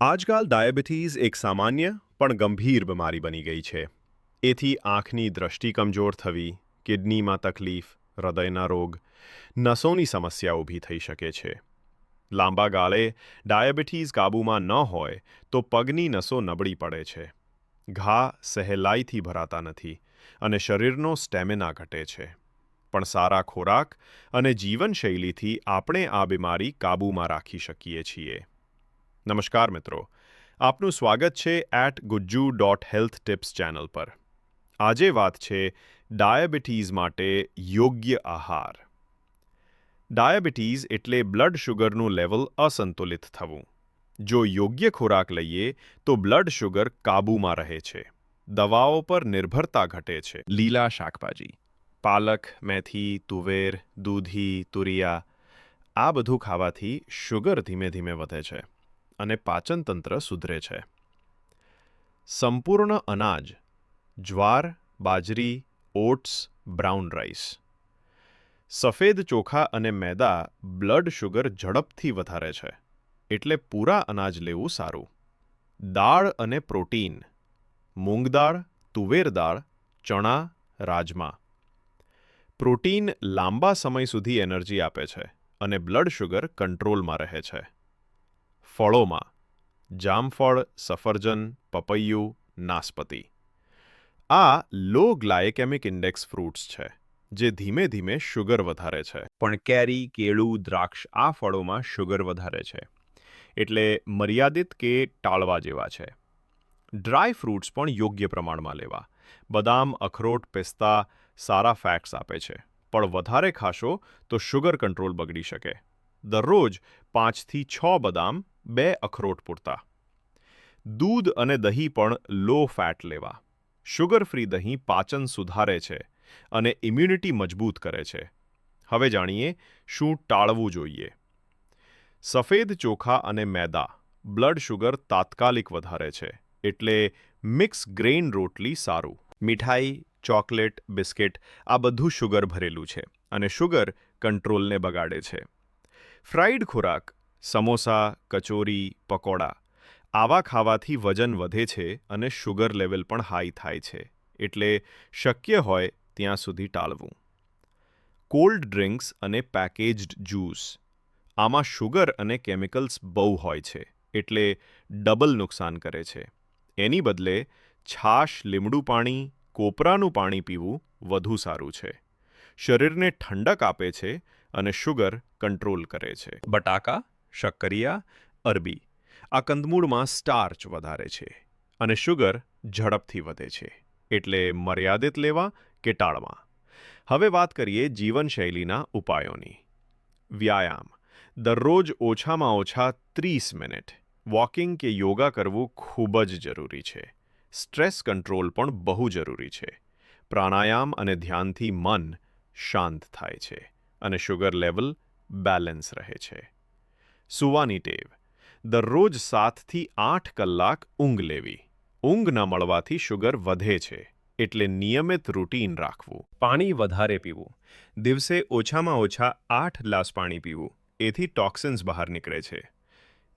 આજકાલ ડાયાબિટીસ એક સામાન્ય, પણ ગંભીર બીમારી બની ગઈ છે. એથી આંખની દ્રષ્ટિ કમજોર થવી, કિડનીમાં તકલીફ, હૃદયના રોગ, નસોની સમસ્યા ઊભી થઈ શકે છે. લાંબા ગાળે ડાયાબિટીસ કાબૂમાં ન હોય તો પગની નસો નબળી પડે છે. ઘા સહેલાઈથી ભરાતા નથી અને શરીરનો સ્ટેમિના ઘટે છે. પણ સારા ખોરાક અને જીવનશૈલીથી આપણે આ બીમારી કાબૂમાં રાખી શકીએ છીએ. નમસ્કાર મિત્રો. આપનું સ્વાગત છે at Gujju dot health tips channel પર. આજે વાત છે ડાયાબિટીઝ માટે યોગ્ય આહાર. ડાયાબિટીઝ એટલે બ્લડ શુગરનું લેવલ અસંતુલિત થવું. જો યોગ્ય ખોરાક લઈએ, તો બ્લડ શુગર કાબૂમાં રહે છે. દવાઓ પર નિર્ભરતા ઘટે છે. લીલા શાકભાજી, પાલક, મેથી, તુવેર, દૂધી, તુરિયા, આ બધું ખાવાથી શુગર ધીમે ધીમે વધે છે. અને પાચનતંત્ર સુધરે છે. સંપૂર્ણ અનાજ, જ્વાર, બાજરી, ઓટ્સ, બ્રાઉન રાઈસ. સફેદ ચોખા અને મેદા બ્લડ શુગર ઝડપથી વધારે છે, એટલે પૂરા અનાજ લેવું સારું. દાળ અને પ્રોટીન, મૂંગ દાળ, તુવેર દાળ, ચણા, રાજમા. પ્રોટીન લાંબા સમય સુધી એનર્જી આપે છે અને બ્લડ શુગર કંટ્રોલમાં રહે છે. ફળોમાં. જામફળ, સફરજન, પપૈયું નાસપતિ આ લો ગ્લાયકેમિક ઇન્ડેક્સ ફ્રૂટ્સ છે, જે ધીમે ધીમે શુગર વધારે છે. પણ કેરી, કેળું, દ્રાક્ષ આ ફળોમાં શુગર વધારે છે. એટલે મર્યાદિત કે ટાળવા જેવા છે. ડ્રાય ફ્રૂટ્સ પણ યોગ્ય પ્રમાણમાં લેવા. બદામ, અખરોટ, પિસ્તા સારા ફેટ્સ આપે છે. પણ વધારે ખાશો તો શુગર કંટ્રોલ બગડી શકે. દરરોજ પાંચથી છ બદામ બે અખરોટ પૂરતા. દૂધ અને દહીં પણ લો ફેટ લેવા. શુગર ફ્રી દહીં પાચન સુધારે છે અને ઇમ્યુનિટી મજબૂત કરે છે. હવે જાણીએ શું ટાળવું જોઈએ. સફેદ ચોખા અને મેદા બ્લડ શુગર તાત્કાલિક વધારે છે એટલે મિક્સ ગ્રેઇન રોટલી સારું. મીઠાઈ, ચોકલેટ, બિસ્કિટ આ બધું શુગર ભરેલું છે અને શુગર કંટ્રોલને બગાડે છે. ફ્રાઈડ ખોરાક સમોસા, કચોરી, પકોડા આવા ખાવાથી વજન વધે છે અને શુગર લેવલ પણ હાઈ થાય છે. એટલે શક્ય હોય ત્યાં સુધી ટાળવું. કોલ્ડ ડ્રિંક્સ અને પેકેજ્ડ જ્યુસ આમાં શુગર અને કેમિકલ્સ બહુ હોય છે, એટલે ડબલ નુકસાન કરે છે. એની બદલે છાશ, લીમડું પાણી, કોપરાનું પાણી પીવું વધુ સારું છે. શરીરને ઠંડક આપે છે અને શુગર કંટ્રોલ કરે છે. બટાકા શક્કરિયા, અરબી. આ કંદમૂળમાં સ્ટાર્ચ વધારે છે અને શુગર ઝડપથી વધે છે, એટલે મર્યાદિત લેવા કે ટાળવા. હવે વાત કરીએ જીવનશૈલીના ઉપાયોની. વ્યાયામ. દરરોજ ઓછામાં ઓછા ત્રીસ મિનિટ. વોકિંગ કે યોગા કરવું ખૂબ જ જરૂરી છે. સ્ટ્રેસ કંટ્રોલ પણ બહુ જરૂરી છે. પ્રાણાયામ અને ધ્યાનથી મન શાંત થાય છે અને શુગર લેવલ બેલેન્સ રહે છે. સૂવાની ટેવ. દરરોજ સાતથી આઠ કલાક ઊંઘ લેવી. ઊંઘ ન મળવાથી શુગર વધે છે, એટલે નિયમિત રૂટીન રાખવું. પાણી વધારે પીવું. દિવસે ઓછામાં ઓછા આઠ ગ્લાસ પાણી પીવું. એથી ટોક્સિન્સ બહાર નીકળે છે.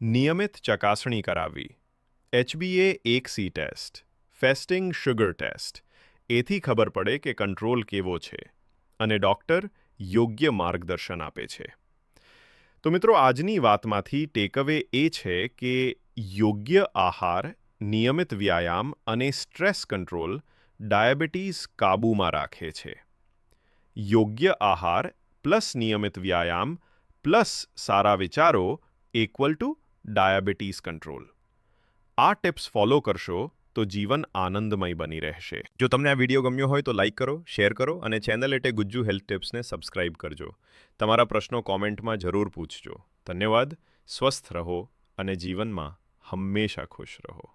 નિયમિત ચકાસણી કરાવવી. એચબીએ એક C test. Fasting sugar test. એથી ખબર પડે કે કંટ્રોલ કેવો છે. અને ડૉક્ટર યોગ્ય માર્ગદર્શન આપે છે. તો મિત્રો આજની વાતમાંથી ટેકઅવે એ છે કે યોગ્ય આહાર, નિયમિત વ્યાયામ અને સ્ટ્રેસ કંટ્રોલ ડાયાબિટીસ કાબૂમાં રાખે છે. યોગ્ય આહાર પ્લસ નિયમિત વ્યાયામ પ્લસ સારા વિચારો ઇક્વલ ટુ ડાયાબિટીસ કંટ્રોલ આ ટિપ્સ ફોલો કરશો તો જીવન આનંદમય બની રહેશે. જો તમને આ વીડિયો ગમ્યો હોય તો લાઇક કરો, શેર કરો અને ચેનલ એટલે ગુજ્જુ હેલ્થ ટિપ્સને સબસ્ક્રાઇબ કરજો. તમારા પ્રશ્નો કોમેન્ટમાં જરૂર પૂછજો. ધન્યવાદ. સ્વસ્થ રહો અને જીવનમાં હંમેશા ખુશ રહો.